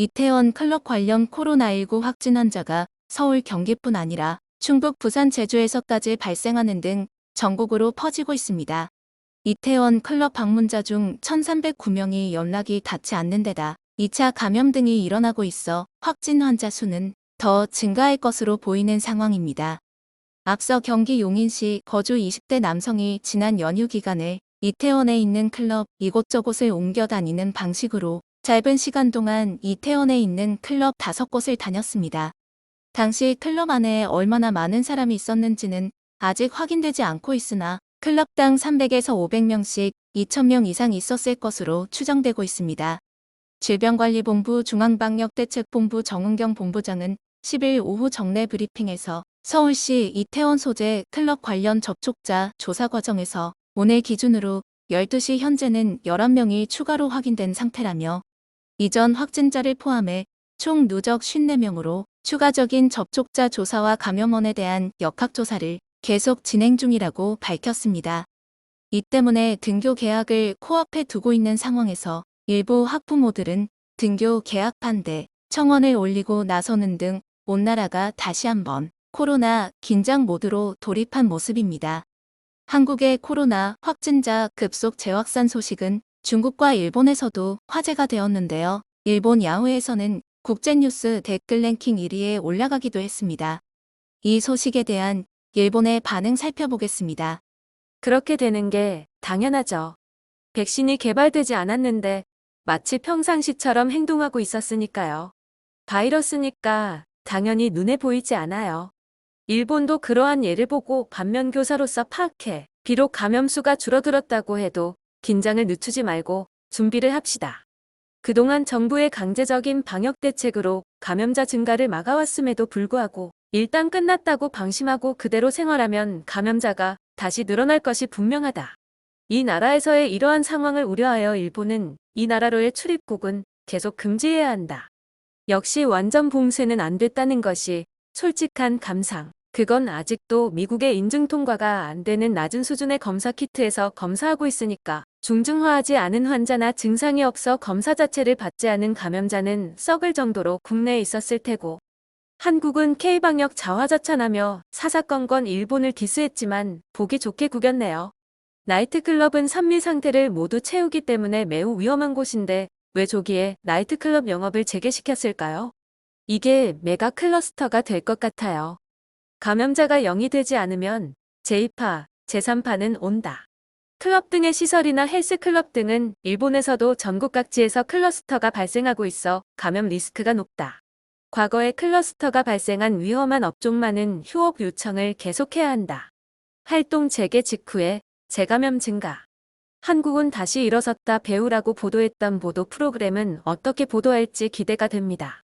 이태원 클럽 관련 코로나19 확진 환자가 서울 경기뿐 아니라 충북 부산 제주에서까지 발생하는 등 전국으로 퍼지고 있습니다. 이태원 클럽 방문자 중 1,309명이 연락이 닿지 않는 데다 2차 감염 등이 일어나고 있어 확진 환자 수는 더 증가할 것으로 보이는 상황입니다. 앞서 경기 용인시 거주 20대 남성이 지난 연휴 기간에 이태원에 있는 클럽 이곳저곳을 옮겨 다니는 방식으로 짧은 시간 동안 이태원에 있는 클럽 5곳을 다녔습니다. 당시 클럽 안에 얼마나 많은 사람이 있었는지는 아직 확인되지 않고 있으나 클럽당 300에서 500명씩 2,000명 이상 있었을 것으로 추정되고 있습니다. 질병관리본부 중앙방역대책본부 정은경 본부장은 10일 오후 정례 브리핑에서 서울시 이태원 소재 클럽 관련 접촉자 조사 과정에서 오늘 기준으로 12시 현재는 11명이 추가로 확인된 상태라며 이전 확진자를 포함해 총 누적 54명으로 추가적인 접촉자 조사와 감염원에 대한 역학조사를 계속 진행 중이라고 밝혔습니다. 이 때문에 등교 계약을 코앞에 두고 있는 상황에서 일부 학부모들은 등교 계약 반대, 청원을 올리고 나서는 등 온 나라가 다시 한번 코로나 긴장 모드로 돌입한 모습입니다. 한국의 코로나 확진자 급속 재확산 소식은 중국과 일본에서도 화제가 되었는데요. 일본 야후에서는 국제뉴스 댓글 랭킹 1위에 올라가기도 했습니다. 이 소식에 대한 일본의 반응 살펴보겠습니다. 그렇게 되는 게 당연하죠. 백신이 개발되지 않았는데 마치 평상시처럼 행동하고 있었으니까요. 바이러스니까 당연히 눈에 보이지 않아요. 일본도 그러한 예를 보고 반면 교사로서 파악해 비록 감염수가 줄어들었다고 해도 긴장을 늦추지 말고 준비를 합시다. 그동안 정부의 강제적인 방역 대책으로 감염자 증가를 막아왔음에도 불구하고 일단 끝났다고 방심하고 그대로 생활하면 감염자가 다시 늘어날 것이 분명하다. 이 나라에서의 이러한 상황을 우려하여 일본은 이 나라로의 출입국은 계속 금지해야 한다. 역시 완전 봉쇄는 안 됐다는 것이 솔직한 감상. 그건 아직도 미국의 인증 통과가 안 되는 낮은 수준의 검사 키트에서 검사하고 있으니까 중증화하지 않은 환자나 증상이 없어 검사 자체를 받지 않은 감염자는 썩을 정도로 국내에 있었을 테고 한국은 K방역 자화자찬하며 사사건건 일본을 디스했지만 보기 좋게 구겼네요. 나이트클럽은 산미 상태를 모두 채우기 때문에 매우 위험한 곳인데 왜 조기에 나이트클럽 영업을 재개시켰을까요? 이게 메가 클러스터가 될 것 같아요. 감염자가 0이 되지 않으면 제2파, 제3파는 온다. 클럽 등의 시설이나 헬스클럽 등은 일본에서도 전국 각지에서 클러스터가 발생하고 있어 감염 리스크가 높다. 과거에 클러스터가 발생한 위험한 업종만은 휴업 요청을 계속해야 한다. 활동 재개 직후에 재감염 증가. 한국은 다시 일어섰다 배우라고 보도했던 보도 프로그램은 어떻게 보도할지 기대가 됩니다.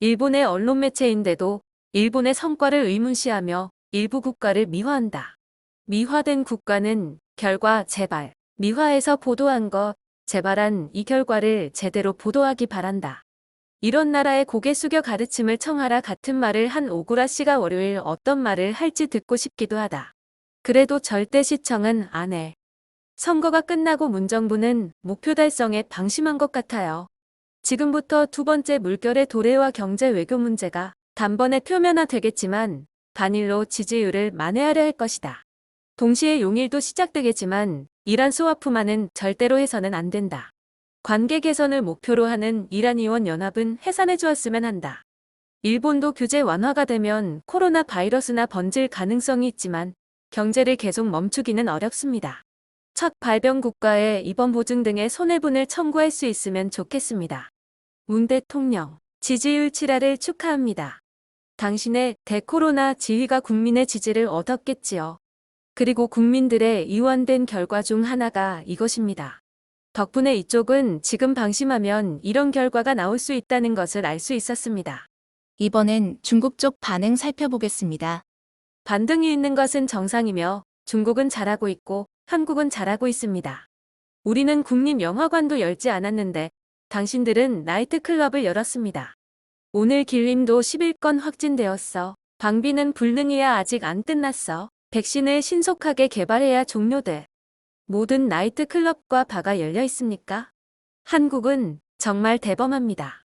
일본의 언론 매체인데도 일본의 성과를 의문시하며 일부 국가를 미화한다. 미화된 국가는 결과 제발, 미화해서 보도한 거 제발한 이 결과를 제대로 보도하기 바란다. 이런 나라에 고개 숙여 가르침을 청하라 같은 말을 한 오구라 씨가 월요일 어떤 말을 할지 듣고 싶기도 하다. 그래도 절대 시청은 안 해. 선거가 끝나고 문정부는 목표 달성에 방심한 것 같아요. 지금부터 두 번째 물결의 도래와 경제 외교 문제가 단번에 표면화 되겠지만 반일로 지지율을 만회하려 할 것이다. 동시에 용일도 시작되겠지만 이란 스와프만은 절대로 해서는 안 된다. 관계 개선을 목표로 하는 이란 이원 연합은 해산해 주었으면 한다. 일본도 규제 완화가 되면 코로나 바이러스나 번질 가능성이 있지만 경제를 계속 멈추기는 어렵습니다. 첫 발병 국가에 입원 보증 등의 손해분을 청구할 수 있으면 좋겠습니다. 문 대통령, 지지율 7화를 축하합니다. 당신의 대코로나 지휘가 국민의 지지를 얻었겠지요. 그리고 국민들의 이완된 결과 중 하나가 이것입니다. 덕분에 이쪽은 지금 방심하면 이런 결과가 나올 수 있다는 것을 알 수 있었습니다. 이번엔 중국 쪽 반응 살펴보겠습니다. 반등이 있는 것은 정상이며 중국은 잘하고 있고 한국은 잘하고 있습니다. 우리는 국립영화관도 열지 않았는데 당신들은 나이트클럽을 열었습니다. 오늘 길림도 11건 확진되었어. 방비는 불능이야 아직 안 끝났어. 백신을 신속하게 개발해야 종료돼. 모든 나이트클럽과 바가 열려 있습니까? 한국은 정말 대범합니다.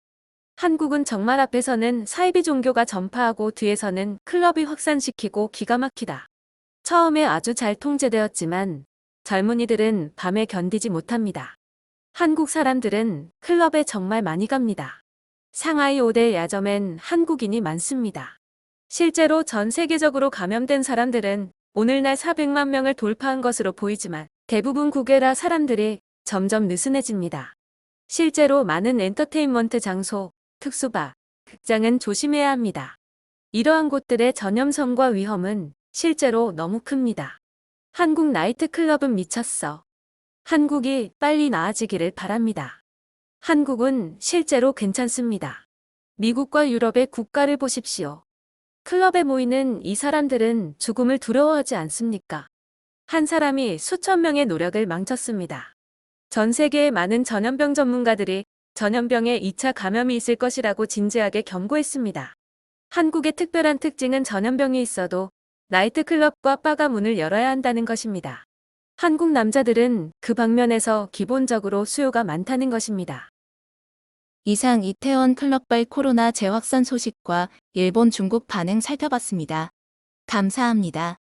한국은 정말 앞에서는 사이비 종교가 전파하고 뒤에서는 클럽이 확산시키고 기가 막히다. 처음에 아주 잘 통제되었지만 젊은이들은 밤에 견디지 못합니다. 한국 사람들은 클럽에 정말 많이 갑니다. 상하이 5대 야점엔 한국인이 많습니다. 실제로 전 세계적으로 감염된 사람들은 오늘날 400만 명을 돌파한 것으로 보이지만 대부분 국외라 사람들이 점점 느슨해집니다. 실제로 많은 엔터테인먼트 장소, 특수바, 극장은 조심해야 합니다. 이러한 곳들의 전염성과 위험은 실제로 너무 큽니다. 한국 나이트클럽은 미쳤어. 한국이 빨리 나아지기를 바랍니다. 한국은 실제로 괜찮습니다. 미국과 유럽의 국가를 보십시오. 클럽에 모이는 이 사람들은 죽음을 두려워하지 않습니까? 한 사람이 수천 명의 노력을 망쳤습니다. 전 세계의 많은 전염병 전문가들이 전염병에 2차 감염이 있을 것이라고 진지하게 경고했습니다. 한국의 특별한 특징은 전염병이 있어도 나이트클럽과 바가 문을 열어야 한다는 것입니다. 한국 남자들은 그 방면에서 기본적으로 수요가 많다는 것입니다. 이상 이태원 클럽발 코로나 재확산 소식과 일본 중국 반응 살펴봤습니다. 감사합니다.